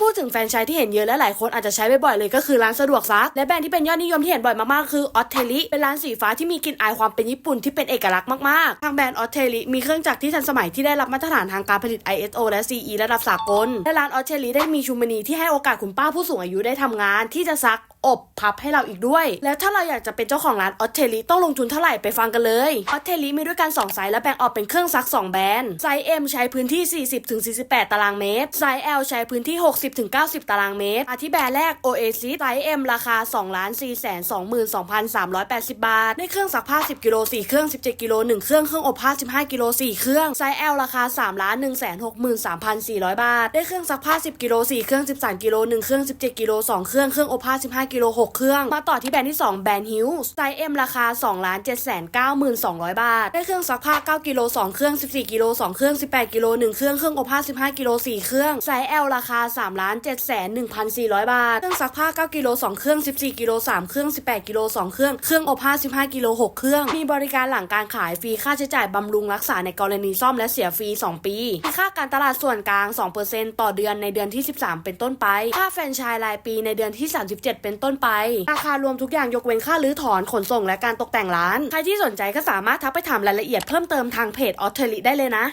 พูดถึงแฟรนไชส์ที่เห็นเยอะและหลายคนอาจจะใช้บ่อยๆเลยก็คือร้านสะดวกซักและแบรนด์ที่เป็นยอดนิยมที่เห็นบ่อยมากๆคือออสเทลิเป็นร้านสีฟ้าที่มีกลิ่นอายความเป็นญี่ปุ่นที่เป็นเอกลักษณ์มากๆทางแบรนด์ออสเทลิมีเครื่องจักรที่ทันสมัยที่ได้รับมาตรฐานทางการผลิต ISO และ CE ระดับสากลและร้านออสเทลิได้มีชุมนีที่ให้โอกาสคุณป้าผู้สูงอายุได้ทำงานที่จะซัก อบพับให้เราอีกด้วย แล้วถ้าเราอยากจะเป็นเจ้าของร้านออสเทลิต้องลงทุนเท่าไหร่ไปฟังกันเลยออสเทลิมีด้วยกัน2ไซส์และแบ่งออกเป็นเครื่องซัก 2 แบรนด์ไซส์ M ใช้พื้นที่ 40-48 ตารางเมตรไซส์ L ใช้พื้นที่ 60-90 ตารางเมตรอาที่แบรนด์แรก Oasis ไซส์ M ราคา2ล้าน4 2 2 380 บาท ได้เครื่องซักผ้า 10 กิโล 4 เครื่อง 17 กิโล 1 เครื่อง เครื่องอบผ้า 15 กิโล 4 เครื่อง ไซส์ L ราคา3ล้าน1 6 3 4 0 0 บาท ได้เครื่องซักผ้า 10 กิโล 4 เครื่อง 13 กิโล 1 เครื่อง 17 กิโล 2 เครื่อง เครื่องอบผ้า 15กิโล 6 เครื่อง มาต่อที่แบรนด์ที่ 2 แบรนด์ฮิวส์ไซส์ M ราคา 2 7 9 2 0 0 บาท ได้เครื่องซักผ้า 9 กิโล 2 เครื่อง 14 กิโล 2 เครื่อง 18 กิโล 1 เครื่อง เครื่องอบผ้า 15 กิโล 4 เครื่อง ไซส์ L ราคา 3 7 1,400 บาท เครื่องซักผ้า 9 กิโล 2 เครื่อง 14 กิโล 3 เครื่อง 18 กิโล 2 เครื่อง เครื่องอบผ้า 15 กิโล 6 เครื่อง มีบริการหลังการขายฟรี ค่าใช้จ่ายบำรุงรักษาในกรณีซ่อมและเสียฟรี 2 ปี มีค่าการตลาดส่วนกลาง 2%ต่อเดือนในเดือนที่ 13 เป็นต้นไป ค่าแฟรนไชส์รายปีในเดือนที่ 37 เป็นต้นไป ราคารวมทุกอย่างยกเว้นค่ารื้อถอนขนส่งและการตกแต่งร้าน ใครที่สนใจก็สามารถทักไปถามรายละเอียดเพิ่มเติมทางเพจออเทอริได้เลยนะ